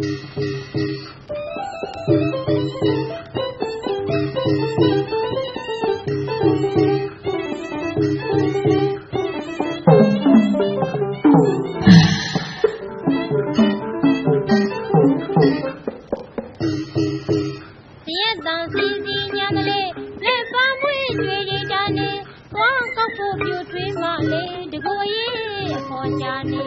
တရက်တန်စီစီညာကလေးလက်ပန်းမွေးတွေတွေတာနေသွားကောက်ဖို့ပြူထွေးမှလေတကူအရေးအခေါ်ချာနေ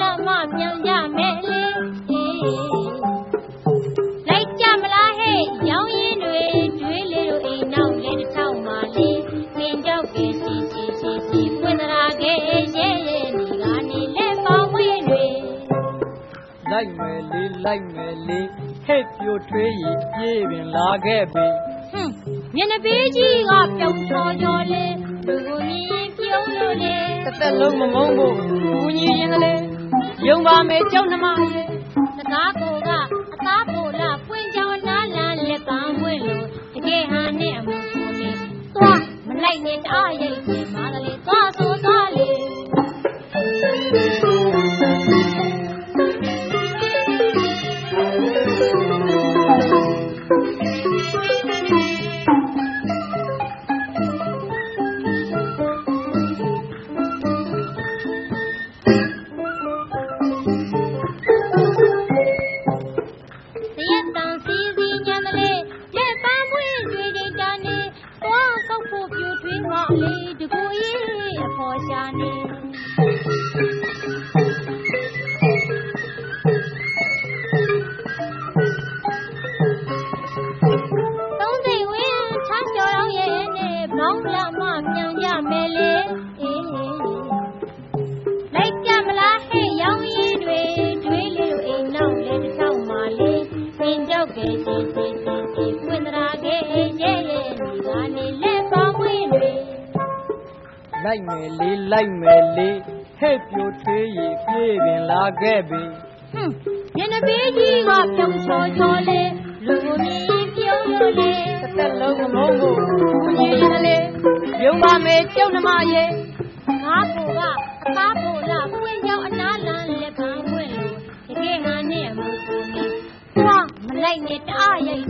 လက်မမြန်ကြမယ်လေလိုက်ကြမလားဟဲ့ရောင်ရင်တွေတွေးလေတို့အိမ်နောက်လေတစ်ထောက်မှလေပင်ကြောက်ကဲစီစီစီစီပွင့်သရာကဲရဲ့ရဲ့ဒီကနေလက်ပေါင်းဝင်းတွေလိုက်မယ်လေးလိုက်မယ်လေးဟဲ့ပြိုထွေးရီပြေးပင်လာခဲ့ပြီဟွန်းမျက်နှာပေးကြီးကပြောင်းချော်ချော်လေလူကိုမြင်ပြုံးလို့လေတစ်သက်လုံးမမုန်းဖို့ဘူးညီရင်ကလေး ယုံပါမယ်ကြောက်နှမရဲ့စကားကိုကအသားပိုလာပွင့်ကြောင်နားလန်လက်ပန်းဝင်းလို့တကယ်ဟာနဲ့အမှုဆိုနေသွားမလိုက်နဲ့တအားရိတ်နေမာလေ ပြူထွေးမှလေတကူရေးအဖော်ရှာနေသုံးသိပ်ဝင်းချမ်းကျော်တော့ရဲ့နဲ့ဘောင်းလာမမြန်ကြမယ်လေအေးလိုက်ကြမလားဟဲ့ရောင်ရည်တွေတွေးလေးတို့အိမ်နောက်လေတစ်ထောက်မှလေပင်ကြောက်ကဲစီစီစီစီပွင့်သရာကဲရဲ့ရဲ့ဒီကနေလက်ပေါင်းဝင်းတွေ လိုက်မယ်လေးလိုက်မယ်လေးဟဲ့ပြိုထွေးရီပြေးပင်လာခဲ့ပြီဟွန်းမျက်နှာပေးကြီးကပြုံးချော်ချော်လေလူကိုမြင်ပြုံးလို့လေတစ်သက်လုံးမမုန်းဖို့ဘူးညီရင်ကလေးယုံပါမယ်ကြောက်နှမရဲ့ငါကိုကအသားပိုလာပွင့်ကြောင်အနားလန်လက်ပန်းဝင်းလို့တကယ်ငါနဲ့အမှုကိုနေသွားမလိုက်နဲ့တအားရိတ်နေမာလေသွား